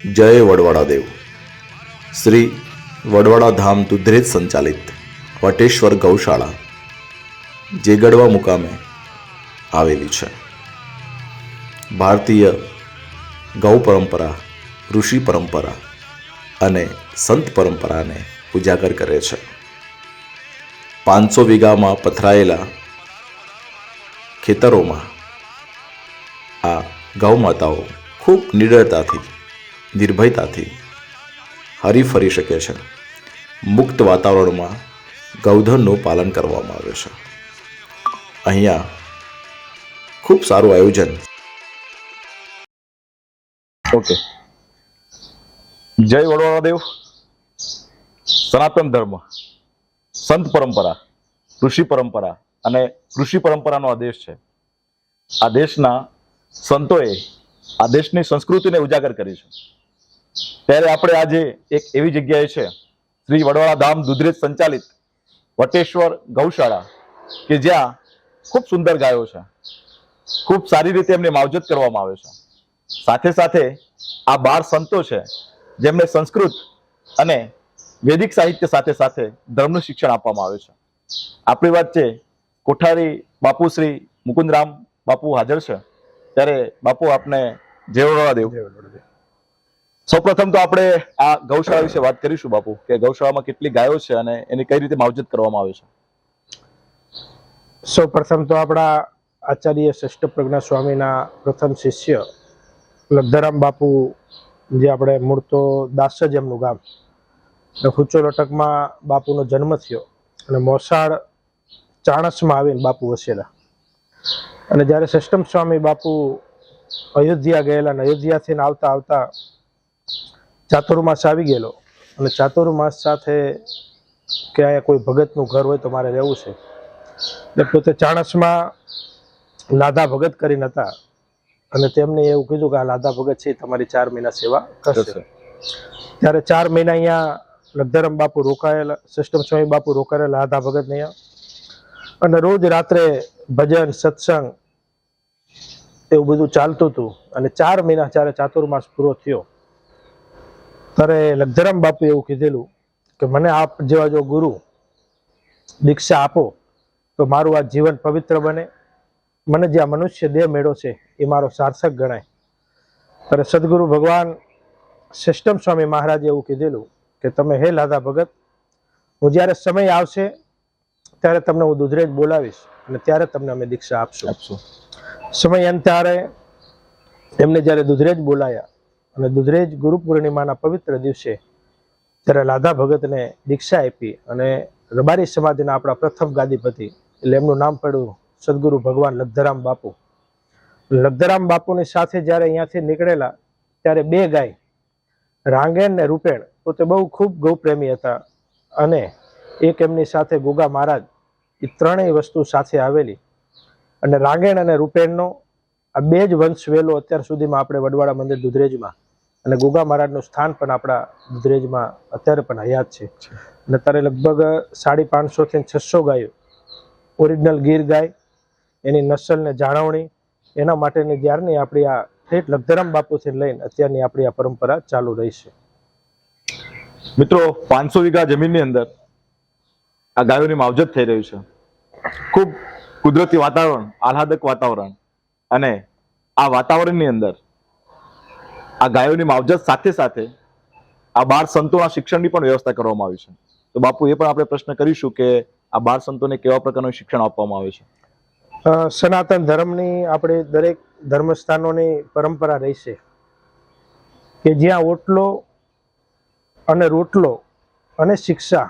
જય વડવાડાદેવ. શ્રી વડવાડા ધામ દુધરેજ સંચાલિત વટેશ્વર ગૌશાળા જેગડવા મુકામે આવેલી છે. ભારતીય ગૌ પરંપરા, ઋષિ પરંપરા અને સંત પરંપરાને ઉજાગર કરે છે. પાંચસો વીઘામાં પથરાયેલા ખેતરોમાં આ ગૌ માતાઓ ખૂબ નિડરતાથી નિર્ભયતાથી હરી ફરી શકે છે. મુક્ત વાતાવરણમાં ગૌધનનું પાલન કરવામાં આવે છે. અહીંયા ખૂબ સારું આયોજન. ઓકે. જય દેવ. સનાતન ધર્મ, સંત પરંપરા, ઋષિ પરંપરા અને કૃષિ પરંપરાનો આ દેશ છે. આ દેશના સંતોએ આ દેશની સંસ્કૃતિને ઉજાગર કરી છે. ત્યારે આપણે આજે એક એવી જગ્યાએ છે, શ્રી વડવાળા ધામ દુધરેજ સંચાલિત વટેશ્વર ગૌશાળા, કે જ્યાં ખૂબ સુંદર ગાયો છે. ખૂબ સારી રીતે એમને માવજત કરવામાં આવે છે. સાથે સાથે આ બાર સંતો છે, જેમને સંસ્કૃત અને વૈદિક સાહિત્ય સાથે સાથે ધર્મનું શિક્ષણ આપવામાં આવે છે. આપણી વાત છે, કોઠારી બાપુ શ્રી મુકુંદરામ બાપુ હાજર છે. ત્યારે બાપુ આપને જય વડોદરા સૌપ્રથમ તો આપણે આ ગૌશાળા વિશે વાત કરીશું બાપુ, કે ગૌશાળામાં કેટલી ગાયો છે અને એની કઈ રીતે માવજત કરવામાં આવે છે? સૌ પ્રથમ તો આપણા આચાર્ય શ્રેષ્ઠ પ્રજ્ઞા સ્વામીના પ્રથમ શિષ્ય લબ્ધરામ બાપુ, જે આપણે મૂળ તો દાસ જ એમનું ગામ હુચો લટકમાં બાપુનો જન્મ થયો અને મોસાળ ચાણસમાં આવીને બાપુ વસેલા. અને જ્યારે સષ્ટમ સ્વામી બાપુ અયોધ્યા ગયેલા અને અયોધ્યાથી આવતા આવતા ચાતુર્માસ આવી ગયેલો. અને ચાતુર્માસ સાથે કે અહીંયા કોઈ ભગતનું ઘર હોય તો મારે રહેવું છે. એટલે પોતે ચાણસમાં લાધા ભગત કરીને હતા. અને તેમને એવું કીધું કે આ લાધા ભગત છે તમારી ચાર મહિના સેવા કરશે. ત્યારે ચાર મહિના અહીંયા લગધરમ બાપુ રોકાયેલા સિસ્ટમ સ્વામી બાપુ રોકાયેલા લાધા ભગત અહીંયા. અને રોજ રાત્રે ભજન સત્સંગ એવું બધું ચાલતું હતું. અને ચાર મહિના જ્યારે ચાતુર્માસ પૂરો થયો ત્યારે લગધરમ બાપુ એવું કીધેલું કે મને આપ જેવા જો ગુરુ દીક્ષા આપો તો મારું આ જીવન પવિત્ર બને. મને જે આ મનુષ્ય દેહ મેળો છે એ મારો સાર્થક ગણાય. ત્યારે સદગુરુ ભગવાન સિસ્ટમ સ્વામી મહારાજે એવું કીધેલું કે તમે હે લાધા ભગત હું જ્યારે સમય આવશે ત્યારે તમને હું દુધરેજ બોલાવીશ અને ત્યારે તમને અમે દીક્ષા આપશું. આપશું. સમય અંતારે એમને જ્યારે દુધરેજ બોલાયા અને દુધરેજ ગુરુ પૂર્ણિમાના પવિત્ર દિવસે ત્યારે લાધા ભગતને દીક્ષા આપી અને રબારી સમાજના આપણા પ્રથમ ગાદીપતિ, એટલે એમનું નામ પડ્યું સદગુરુ ભગવાન લબ્ધરામ બાપુ. લબ્ધરામ બાપુની સાથે જ્યારે અહીંયાથી નીકળેલા, ત્યારે બે ગાય, રાંગેણ ને રૂપેણ, પોતે બહુ ખૂબ ગૌપ્રેમી હતા અને એક એમની સાથે ગોગા મહારાજ, એ ત્રણેય વસ્તુ સાથે આવેલી. અને રાંગેણ અને રૂપેણનો આ બે જ વંશ વેલો અત્યાર સુધીમાં આપણે વડવાડા મંદિર દુધરેજમાં અને ગોગા મહારાજનું સ્થાન પણ આપણા દુધરેજમાં અત્યારે પણ હયાત છે. અને અત્યારે લગભગ સાડી પાંચસોથી છસો ગાયો ઓરિજિનલ ગીર ગાય, એની નસલને જાળવણી, એના માટેની જ્યારની આપણી આ ઠેઠ લગધરામ બાપુથી લઈને અત્યારની આપણી આ પરંપરા ચાલુ રહી છે. મિત્રો, પાંચસો વીઘા જમીનની અંદર આ ગાયોની માવજત થઈ રહ્યું છે. ખૂબ કુદરતી વાતાવરણ, આહલાદક વાતાવરણ અને આ વાતાવરણની અંદર આ ગાયોની માવજત સાથે સાથે આ બાળ સંતોના શિક્ષણની પણ વ્યવસ્થા કરવામાં આવી છે. તો બાપુ, એ પણ આપણે પ્રશ્ન કરીશું કે આ બાળ સંતોને કેવા પ્રકારનું શિક્ષણ આપવામાં આવે છે? સનાતન ધર્મની આપણે દરેક ધર્મસ્થાનોની પરંપરા રહી છે કે જ્યાં ઓટલો અને રોટલો અને શિક્ષા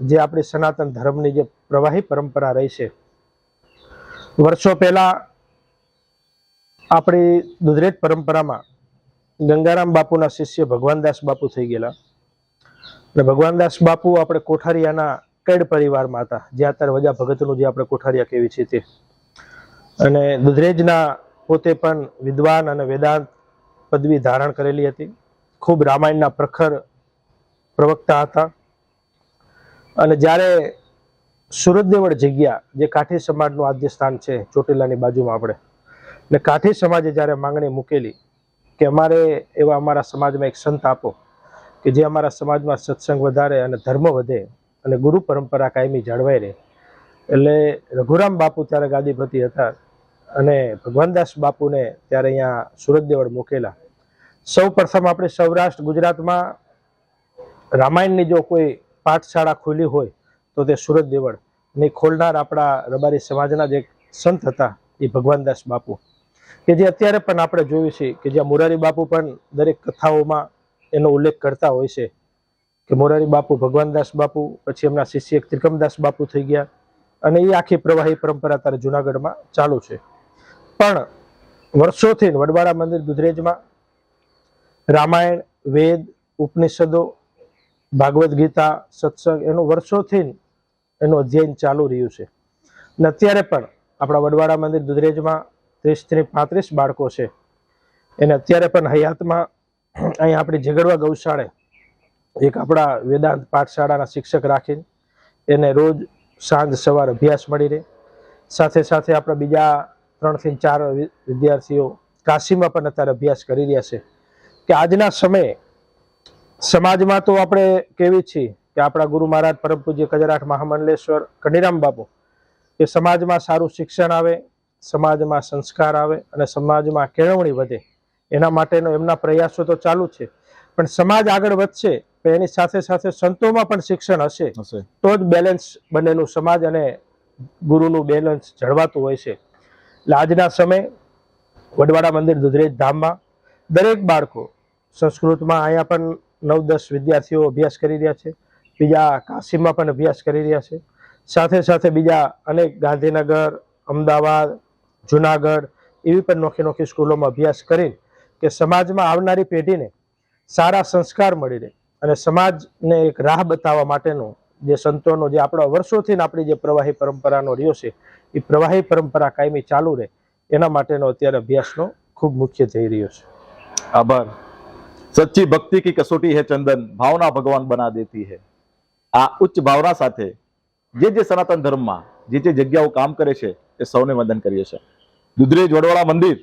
જે આપણી સનાતન ધર્મની જે પ્રવાહી પરંપરા રહી છે વર્ષો પહેલા આપણી દુધરેજ પરંપરામાં ગંગારામ બાપુના શિષ્ય ભગવાનદાસ બાપુ થઈ ગયેલા. અને ભગવાનદાસ બાપુ આપણે કોઠારિયાના કેડ પરિવારમાં હતા. જે અત્યારે વજા ભગતનું જે આપણે કોઠારિયા કેવી છે તે. અને દુધરેજના પોતે પણ વિદ્વાન અને વેદાંત પદવી ધારણ કરેલી હતી. ખૂબ રામાયણના પ્રખર પ્રવક્તા હતા. અને જ્યારે સુરતદેવળ જગ્યા, જે કાઠી સમાજનું આદ્ય સ્થાન છે ચોટીલાની બાજુમાં આપણે, ને કાઠી સમાજે જ્યારે માંગણી મૂકેલી કે અમારે એવા અમારા સમાજમાં એક સંત આપો કે જે અમારા સમાજમાં સત્સંગ વધારે અને ધર્મ વધે અને ગુરુ પરંપરા કાયમી જળવાઈ રહે. એટલે રઘુરામ બાપુ ત્યારે ગાદીપતિ હતા અને ભગવાનદાસ બાપુને ત્યારે અહીંયા સુરત દેવળ મૂકેલા. સૌ પ્રથમ આપણે સૌરાષ્ટ્ર, ગુજરાતમાં રામાયણની જો કોઈ પાઠશાળા ખુલી હોય તો તે સુરત દેવળ ને ખોલનાર આપણા રબારી સમાજના જે સંત હતા એ ભગવાનદાસ બાપુ. કે જે અત્યારે પણ આપણે જોયું છે કે જ્યાં મોરારી બાપુ પણ દરેક કથાઓમાં એનો ઉલ્લેખ કરતા હોય છે કે મોરારી બાપુ ભગવાનદાસ બાપુ, પછી એમના શિષ્ય ત્રિકમદાસ બાપુ થઈ ગયા અને એ આખી પ્રવાહી પરંપરા તારે જુનાગઢમાં ચાલુ છે. પણ વર્ષોથી વડવાડા મંદિર દુધરેજમાં રામાયણ, વેદ, ઉપનિષદો, ભાગવદ્ ગીતા, સત્સંગ એનું વર્ષોથી એનું અધ્યયન ચાલુ રહ્યું છે. અને અત્યારે પણ આપણા વડવાડા મંદિર દુધરેજમાં ત્રીસથી પાંત્રીસ બાળકો છે. એને અત્યારે પણ હયાતમાં અહીં આપણી ઝઘડવા ગૌશાળે એક આપણા વેદાંત પાઠશાળાના શિક્ષક રાખીને એને રોજ સાંજ સવાર અભ્યાસ મળી રહે. સાથે સાથે આપણા બીજા ત્રણથી ચાર વિદ્યાર્થીઓ કાશીમાં પણ અત્યારે અભ્યાસ કરી રહ્યા છે. કે આજના સમયે સમાજમાં તો આપણે કેવી છીએ કે આપણા ગુરુ મહારાજ પરમ પૂજ્ય કજરાઠ મહામંડલેશ્વર કનીરામ બાપુ, કે સમાજમાં સારું શિક્ષણ આવે સમાજમાં સંસ્કાર આવે અને સમાજમાં કેળવણી વધે. એના માટેનો એમના પ્રયાસો તો ચાલુ જ છે. પણ સમાજ આગળ વધશે તો એની સાથે સાથે સંતોમાં પણ શિક્ષણ હશે. તો જ બેલેન્સ બનેલું સમાજ અને ગુરુનું બેલેન્સ જળવાતું હોય છે. એટલે આજના સમય વડવાડા મંદિર દુધરેજ ધામમાં દરેક બાળકો સંસ્કૃતમાં અહીંયા પણ નવ દસ વિદ્યાર્થીઓ અભ્યાસ કરી રહ્યા છે. બીજા કાશીમાં પણ અભ્યાસ કરી રહ્યા છે. સાથે સાથે બીજા અનેક ગાંધીનગર અમદાવાદ જુનાગઢ એવી પણ નોખી નોખી સ્કૂલોમાં અભ્યાસ કરી કે સમાજમાં આવનારી પેઢીને સારા સંસ્કાર મળી રહે અને સમાજને એક રાહ બતાવવા માટેનો જે સંતોનો જે આપણા વર્ષોથી આપણી જે પ્રવાહી પરંપરાનો રહ્યો છે, એ પ્રવાહી પરંપરા કાયમી ચાલુ રહે. એના માટેનો અત્યારે અભ્યાસનો ખૂબ મુખ્ય થઈ રહ્યો છે. આભાર. સચ્ચી ભક્તિ કી કસોટી હે ચંદન, ભાવના ભગવાન બના દેતી હે. આ ઉચ્ચ ભાવના સાથે જે જે સનાતન ધર્મમાં જે જે જગ્યાઓ કામ કરે છે, એ સૌને વંદન કરીએ છીએ. દુધરેજ વડવાળા મંદિર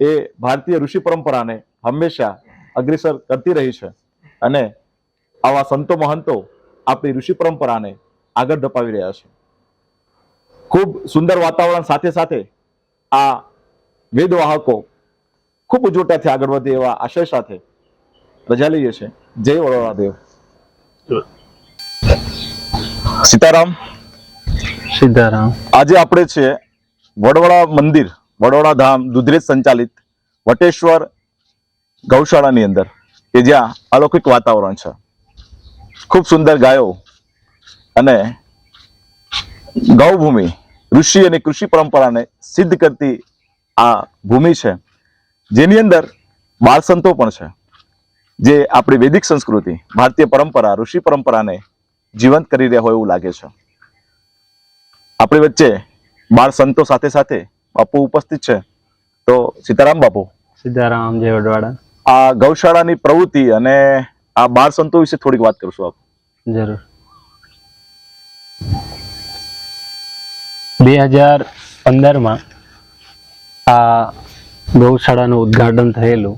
એ ભારતીય ઋષિ પરંપરાને હંમેશા અગ્રેસર કરતી રહી છે અને આવા સંતો મહંતો આપણી ઋષિ પરંપરાને આગળ ધપાવી રહ્યા છે. ખૂબ સુંદર વાતાવરણ સાથે સાથે આ વેદવાહકો ખૂબ ઉજવટાથી આગળ વધે એવા આશય સાથે રજા લઈએ છે જય વડોદરા દેવ. સીતારામ. સીતારામ. આજે આપણે છે વડવાળા મંદિર. વડોદરા ધામ દુધરેજ સંચાલિત વટેશ્વર ગૌશાળાની અંદર, કે જ્યાં અલૌકિક વાતાવરણ છે. ખૂબ સુંદર ગાયો અને ગૌભૂમિ, ઋષિ અને કૃષિ પરંપરાને સિદ્ધ કરતી આ ભૂમિ છે. જેની અંદર બાળસંતો પણ છે. જે આપણી વૈદિક સંસ્કૃતિ, ભારતીય પરંપરા, ઋષિ પરંપરાને જીવંત કરી રહ્યા હોય એવું લાગે છે. આપણી વચ્ચે બાળ સંતો સાથે સાથે બાપુ ઉપસ્થિત છે. તો સીતારામ બાપુ. સીતારામ જય વડવાડા. આ ગૌશાળાની પ્રવૃત્તિ અને આ બાળ સંતો વિશે થોડીક વાત કરશું આપ. જરૂર. બે હજાર પંદરમાં આ ગૌશાળાનું ઉદ્ઘાટન થયેલું.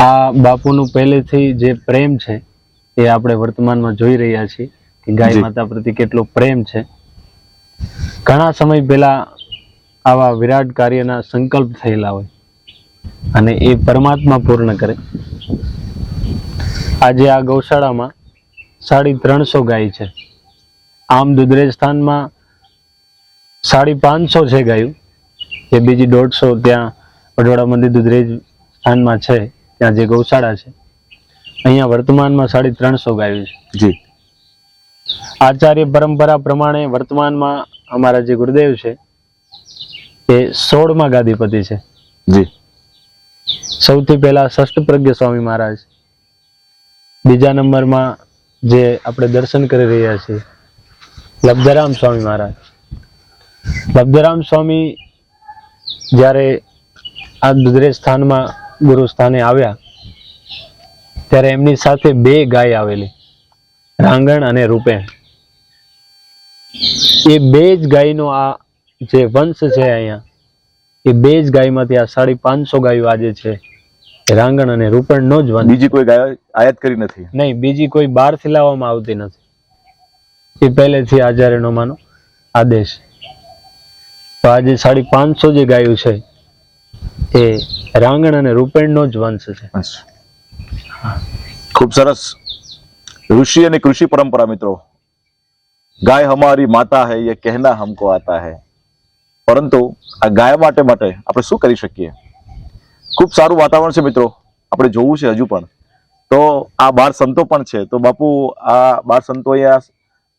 આ બાપુનું પહેલેથી જે પ્રેમ છે એ આપણે વર્તમાનમાં જોઈ રહ્યા છીએ કે ગાય માતા પ્રતિ કેટલો પ્રેમ છે. ઘણા સમય પહેલાં આવા વિરાટ કાર્યના સંકલ્પ થયેલા હોય અને એ પરમાત્મા પૂર્ણ કરે. આજે આ ગૌશાળામાં સાડી ત્રણસો ગાય છે. આમ દુધરેજ સ્થાનમાં સાડી પાંચસો છે ગાયું. એ બીજી દોઢસો ત્યાં વડવાડા મંદિર દુધરેજ સ્થાનમાં છે, ત્યાં જે ગૌશાળા છે. અહીંયા વર્તમાનમાં સાડી ત્રણસો ગાયું છે. જી. આચાર્ય પરંપરા પ્રમાણે વર્તમાનમાં અમારા જે ગુરુદેવ છે એ સોળમાં ગાદીપતિ છે. જી. સૌથી પહેલા ષષ્ઠ પ્રજ્ઞ સ્વામી મહારાજ બીજા નંબરમાં જે આપણે દર્શન કરી રહ્યા છીએ લબ્ધરામ સ્વામી મહારાજ. લબ્ધરામ સ્વામી જ્યારે આ દુધરે સ્થાનમાં ગુરુ સ્થાને આવ્યા ત્યારે એમની સાથે બે ગાય આવેલી. રાંગણ અને રૂપેણ. એ બે જ ગાયનો આ જે વંશ છે અહીંયા એ બે જ ગાયમાંથી આ સાડી પાંચસો ગાયો આજે છે. રાંગણ અને રૂપણનો જ વંશ. બીજી કોઈ ગાયો આયાત કરી નથી? નહીં બીજી કોઈ બહારથી લાવવામાં આવતી નથી. એ પહેલેથી આચાર્યનોમાંનો આદેશ. તો આજે સાડી પાંચસો જે ગાયો છે એ રાંગણ અને રૂપેણનો જ વંશ છે. બસ. ખૂબ સરસ. ઋષિ અને કૃષિ પરંપરા મિત્રો. ગાય હમારી માતા હૈ, યે કહેના હમકો આતા હૈ. પરંતુ આ ગાય માટે માટે આપણે શું કરી શકીએ? ખૂબ સારું વાતાવરણ છે મિત્રો. આપણે જોવું છે હજુ પણ. તો આ બાર સંતો પણ છે. તો બાપુ, આ બાર સંતો અહીંયા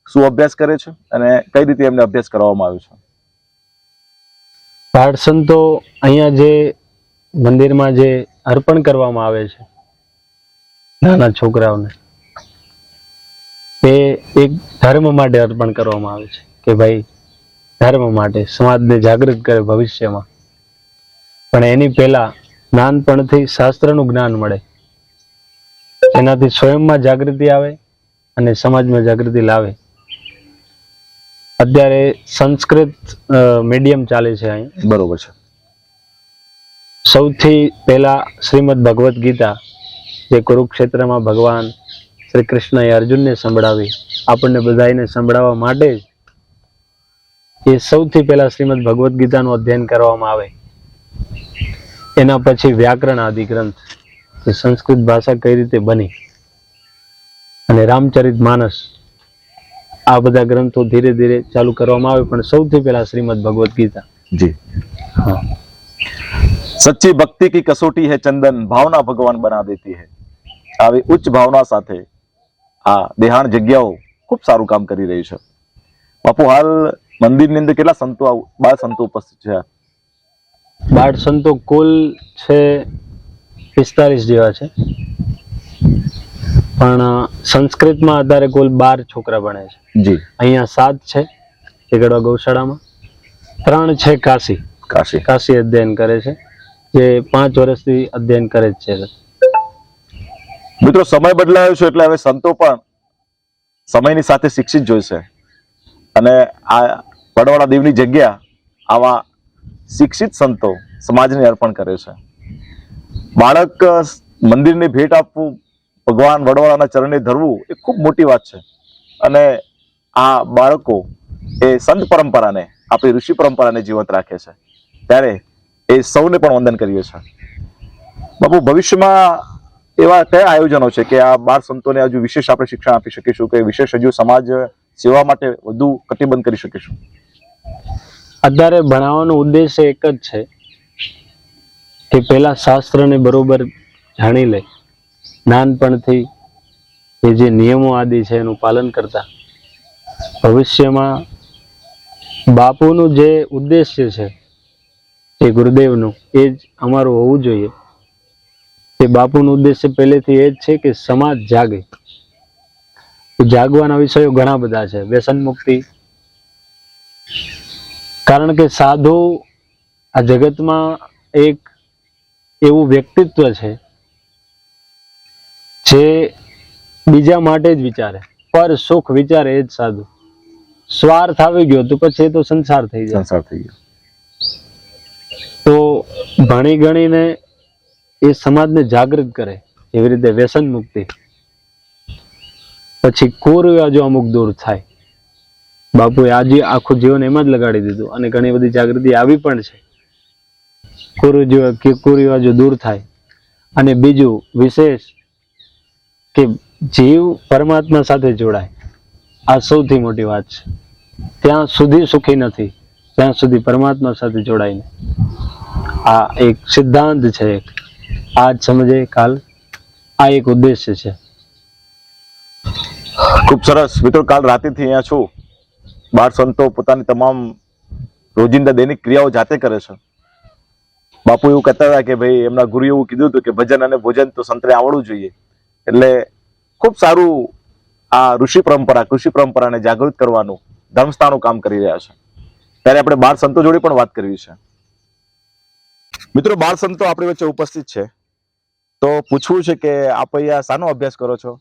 શું અભ્યાસ કરે છે? અને કઈ રીતે એમને અભ્યાસ કરવામાં આવ્યો છે? બાળ સંતો અહીંયા જે મંદિરમાં જે અર્પણ કરવામાં આવે છે, નાના છોકરાઓને. તે એક ધર્મ માટે અર્પણ કરવામાં આવે છે કે ભાઈ ધર્મ માટે સમાજને જાગૃત કરે ભવિષ્યમાં. પણ એની પહેલા નાનપણથી શાસ્ત્રનું જ્ઞાન મળે. એનાથી સ્વયંમાં જાગૃતિ આવે અને સમાજમાં જાગૃતિ લાવે. અત્યારે સંસ્કૃત મીડિયમ ચાલે છે અહીં. બરોબર છે. સૌથી પહેલા શ્રીમદ ભગવદ્ ગીતા જે કુરુક્ષેત્રમાં ભગવાન શ્રી કૃષ્ણએ અર્જુનને સંભળાવી. આપણને બધાને સંભળાવવા માટે જ એ સૌથી પહેલા શ્રીમદ ભગવદ્ ગીતાનું અધ્યયન કરવામાં આવે. એના પછી વ્યાકરણ આદિ ગ્રંથ કે સંસ્કૃત ભાષા કઈ રીતે બની? અને રામચરિત માનસ. આ બધા ગ્રંથો ધીરે ધીરે ચાલુ કરવામાં આવે પણ સૌથી પહેલા શ્રીમદ ભગવદ્ ગીતા. જી. હા. સચ્ચી ભક્તિ કી કસોટી હે ચંદન ભાવના ભગવાન બના દેતી હે. આવી ઉચ્ચ ભાવના સાથે આ દેહાણ જગ્યાઓ ખૂબ સારું કામ કરી રહી છે. બાપુ હાલ મંદિરની અંદર કેટલા સંતો બાળ સંતો ઉપસ્થિત છે? બાળ સંતો કુલ છે પિસ્તાલીસ જેવા છે. પણ સંસ્કૃતમાં આધારે કુલ બાર છોકરા ભણે છે. જી. અહીંયા સાત છે એકડવા ગૌશાળામાં. ત્રણ છે કાશી. કાશી. કાશી અધ્યયન કરે છે જે પાંચ વર્ષથી અધ્યયન કરે જ છે. મિત્રો, સમય બદલાયો છે એટલે હવે સંતો પણ સમયની સાથે શિક્ષિત જોઈશે અને આ વડવાળા દેવની જગ્યા આવા શિક્ષિત સંતો સમાજને અર્પણ કરે છે. બાળક મંદિરની ભેટ આપવું, ભગવાન વડવાળાના ચરણે ધરવું એ ખૂબ મોટી વાત છે. અને આ બાળકો એ સંત પરંપરાને, આપણી ઋષિ પરંપરાને જીવંત રાખે છે. ત્યારે એ સૌને પણ વંદન કરીએ છીએ. બાપુ, ભવિષ્યમાં એવા કયા આયોજનો છે કે આ બાળ સંતોને હજુ વિશેષ આપણે શિક્ષણ આપી શકીશું કે વિશેષ હજુ સમાજ સેવા માટે વધુ કટિબંધ કરી શકીશું? અત્યારે ભણાવવાનો ઉદ્દેશ એક જ છે કે પેલા શાસ્ત્રને બરોબર જાણી લે. નાનપણથી એ જે નિયમો આદિ છે એનું પાલન કરતા. ભવિષ્યમાં બાપુનું જે ઉદ્દેશ્ય છે એ ગુરુદેવનું, એ જ અમારું હોવું જોઈએ. કે બાપુનો ઉદ્દેશ્ય પહેલેથી એ જ છે કે સમાજ જાગે. જાગવાના વિષયો ઘણા બધા છે. વ્યસન મુક્તિ. કારણ કે સાધુ આ જગતમાં એક એવું વ્યક્તિત્વ છે જે બીજા માટે જ વિચારે. પર સુખ વિચારે એ જ સાધુ. સ્વાર્થ આવી ગયો તો પછી એ તો સંસાર થઈ જાય. સંસાર થઈ ગયો. તો ભણી ગણીને એ સમાજને જાગૃત કરે, એવી રીતે વ્યસન મુક્તિ. પછી કુરિવાજો અમુક દૂર થાય. બાપુએ આજે આખું જીવન એમાં જ લગાડી દીધું અને ઘણી બધી જાગૃતિ આવી પણ છે. કે કુરિવાજો દૂર થાય. અને બીજું વિશેષ કે જીવ પરમાત્મા સાથે જોડાય. આ સૌથી મોટી વાત છે. ત્યાં સુધી સુખી નથી, ત્યાં સુધી પરમાત્મા સાથે જોડાઈને. આ એક સિદ્ધાંત છે એક. આજ સમજે કાલ આ એક ઉદ્દેશ્ય છે. ખૂબ સરસ. મિત્રો, કાલ રાતેથી અહીંયા છું. બાળ સંતો પોતાની તમામ રોજિંદા દૈનિક ક્રિયાઓ જાતે કરે છે. બાપુ એવું કહેતા હતા કે ભાઈ, એમના ગુરુ એવું કીધું હતું કે ભજન અને ભોજન તો સંતરે આવડવું જોઈએ. એટલે ખૂબ સારું આ ઋષિ પરંપરા, કૃષિ પરંપરાને જાગૃત કરવાનું ધર્મસ્થાનું કામ કરી રહ્યા છે. ત્યારે આપણે બાળ સંતો જોડે પણ વાત કરવી છે. મિત્રો, બાળ સંતો આપણી વચ્ચે ઉપસ્થિત છે. તો પૂછવું છે કે આપ અહીંયા શાનો અભ્યાસ કરો છો?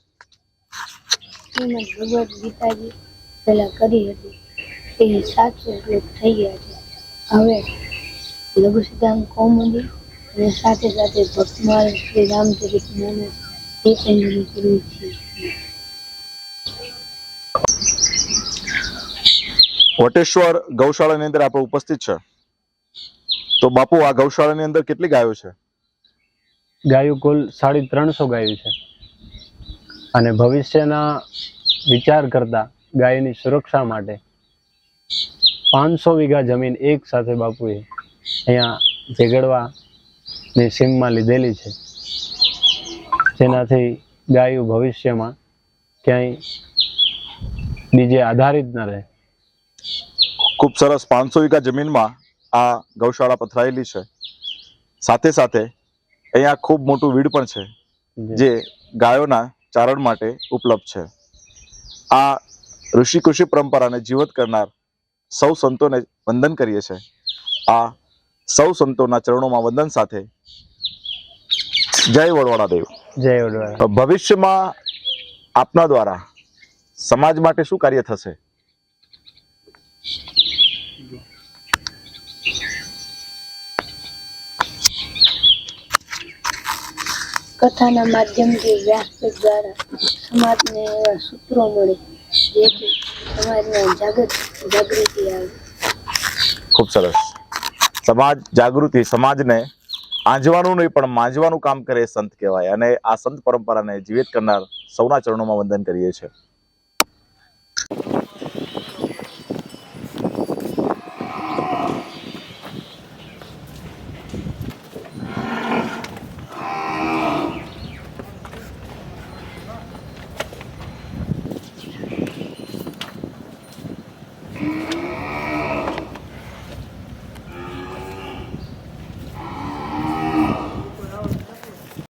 ભગવદ ગીતાજી પહેલા કરી હતી. એ સાતસો શ્લોક થઈ ગયા છે. હવે લઘુ સિદ્ધાંત કૌમુદી અને સાથે સાથે ભક્તમાલ શ્રી રામચરિત માનસ એ પણ કરવું છે. વટેશ્વર ગૌશાળાની અંદર આપણે ઉપસ્થિત છે. તો બાપુ આ ગૌશાળાની અંદર કેટલી ગાયો છે? ગાયો કુલ સાડી ત્રણસો ગાયો છે. અને ભવિષ્યના વિચાર કરતા ગાયની સુરક્ષા માટે પાંચસો વીઘા જમીન એક સાથે બાપુએ અહીંયા ઝેગડવાની સીમમાં લીધેલી છે. જેનાથી ગાયો ભવિષ્યમાં ક્યાંય બીજે આધારિત ન રહે. ખૂબ સરસ પાંચસો વીઘા જમીનમાં આ ગૌશાળા પથરાયેલી છે. સાથે સાથે અહીંયા ખૂબ મોટું વીડ પણ છે જે. ગાયોના ચારણ માટે ઉપલબ્ધ છે. આ ઋષિ કૃષિ પરંપરાને જીવત કરનાર સૌ સંતોને વંદન કરીએ છીએ. આ સૌ સંતોના ચરણોમાં વંદન સાથે જય વડવાડા દેવ. જય વડવાળા. ભવિષ્યમાં આપના દ્વારા સમાજ માટે શું કાર્ય થશે? કથાના માધ્યમથી વ્યાસપીઠ દ્વારા સમાજને એવા સૂત્રો મળે જેથી સમાજમાં જાગૃત જાગૃતિ આવે. ખૂબ સરસ. સમાજ જાગૃતિ સમાજને આંજવાનું નહીં, પણ માંજવાનું કામ કરે સંત કહેવાય. અને આ સંત પરંપરાને જીવિત કરનાર સૌના ચરણોમાં વંદન કરીએ છીએ.